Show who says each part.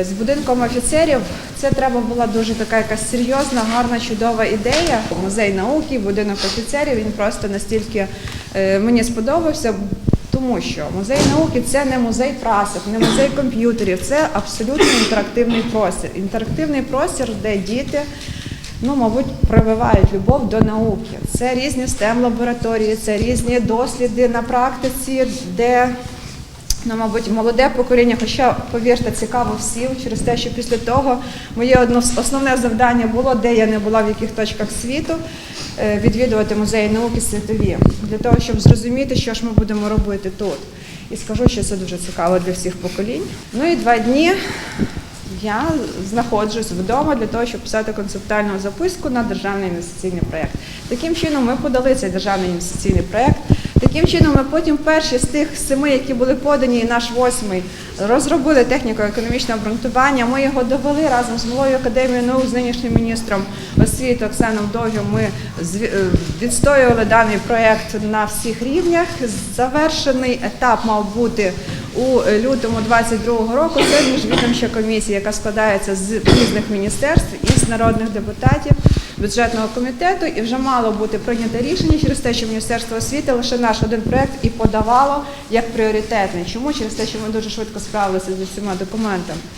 Speaker 1: З будинком офіцерів це треба була дуже така якась серйозна, гарна, чудова ідея. Музей науки, будинок офіцерів. Він просто настільки е, мені сподобався, тому що музей науки це не музей прасок, не музей комп'ютерів, це абсолютно інтерактивний простір. Інтерактивний простір, де діти. Ну, мабуть, прививають любов до науки. Це різні stem лабораторії, це різні досліди на практиці, де Ну, мабуть, молоде покоління, хоча, повірте, цікаво всім через те, що після того моє основне завдання було, де я не була в яких точках світу, е, відвідувати музеї науки світові, для того, щоб зрозуміти, що ж ми будемо робити тут. І скажу, що це дуже цікаво для всіх поколінь. Ну і два дні я знаходжусь вдома для того, щоб писати концептуальну записку на державний інвестиційний проєкт. Таким чином, ми подали цей державний інвестиційний проєкт. Таким чином, ми потім перші з тих семи, які були подані, наш восьмий, розробили техніко-економічне обґрунтування. Ми його довели разом з головою академією наук, з нинішнім міністром освіти Оксаном Довгим. Ми е, відстоювали даний проєкт на всіх рівнях. Завершений етап мав бути у лютому 22 року. Це міжвідомча комісія, яка складається з різних міністерств і з народних депутатів бюджетного комітету, і вже мало бути прийнято рішення через те, що Міністерство освіти лише наш один проект і подавало як пріоритетний. Чому через те, що ми дуже швидко справилися з усіма документами?